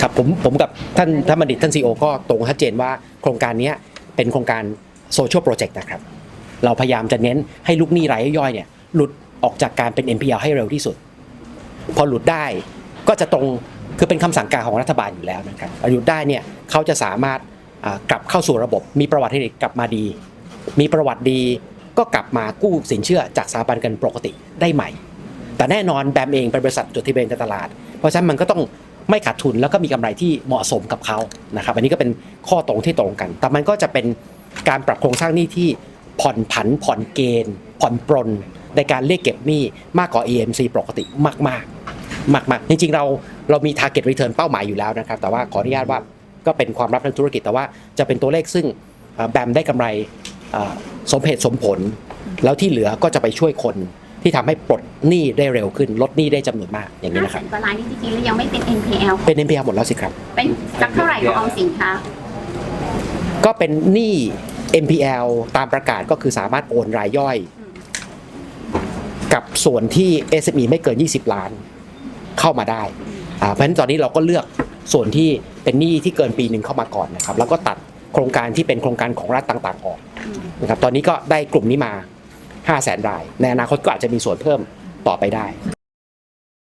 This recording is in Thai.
ครับผมผมกับท่านท่านบัณฑิตท่านซีโอก็ตรงชัดเจนว่าโครงการนี้เป็นโครงการโซเชียลโปรเจกต์นะครับ เราพยายามจะเน้นให้ลูกหนี้รายย่อยเนี่ยหลุดออกจากการเป็น NPL ให้เร็วที่สุด พอหลุดได้ก็จะตรงคือเป็นคำสั่งการของรัฐบาลอยู่แล้วนะครับหลุดได้เนี่ยเขาจะสามารถกลับเข้าสู่ระบบ มีประวัติให้กลับมาดี มีประวัติดีก็กลับมากู้สินเชื่อจากสถาบันกันปกติได้ใหม่ แต่แน่นอนแบมเองเป็นบริษัทจดทะเบียนในตลาด เพราะฉะนั้นมันก็ต้อง ไม่ขาดทุนแล้วก็มีกำไรที่เหมาะสมกับเขานะครับอันนี้ก็เป็นข้อตรงที่ตรงกัน แต่มันก็จะเป็นการปรับโครงสร้างหนี้ที่ผ่อนผันผ่อนเกณฑ์ ผ่อนปรนในการเรียกเก็บหนี้มากกว่า EMC ปกติมาก ๆ มาก ๆ จริง ๆ เราเรามี target return เป้าหมายอยู่แล้วนะครับ แต่ว่าขออนุญาตว่าก็เป็นความลับทางธุรกิจแต่ว่าจะเป็นตัวเลขซึ่งแบมได้กำไรสมเหตุสมผล แล้วที่เหลือก็จะไปช่วยคน ที่ทำให้ปลดหนี้ได้เร็วขึ้น ลดหนี้ได้จำนวนมากอย่างนี้ห้านะคแสรับนกว่าล้านนี่จริงๆแล้วยังไม่เป็น NPL เป็น NPL หมดแล้วสิครับ เป็นสักเท่าไหร่ของออมสินคะก็เป็นหนี้ NPL ตามประกาศก็คือสามารถโอนรายย่อย กับส่วนที่ SME ไม่เกิน 20 ล้านเข้ามาได้อ่าเพราะฉะนั้นตอนนี้เราก็เลือกส่วนที่เป็นหนี้ที่เกินปีหนึ่งเข้ามาก่อนนะครับ แล้วก็ตัดโครงการที่เป็นโครงการของรัฐต่างๆออกนะครับ ตอนนี้ก็ได้กลุ่มนี้มา 5 0 0แสนราย ในอนาคตก็อาจจะมีส่วนเพิ่มต่อไปได้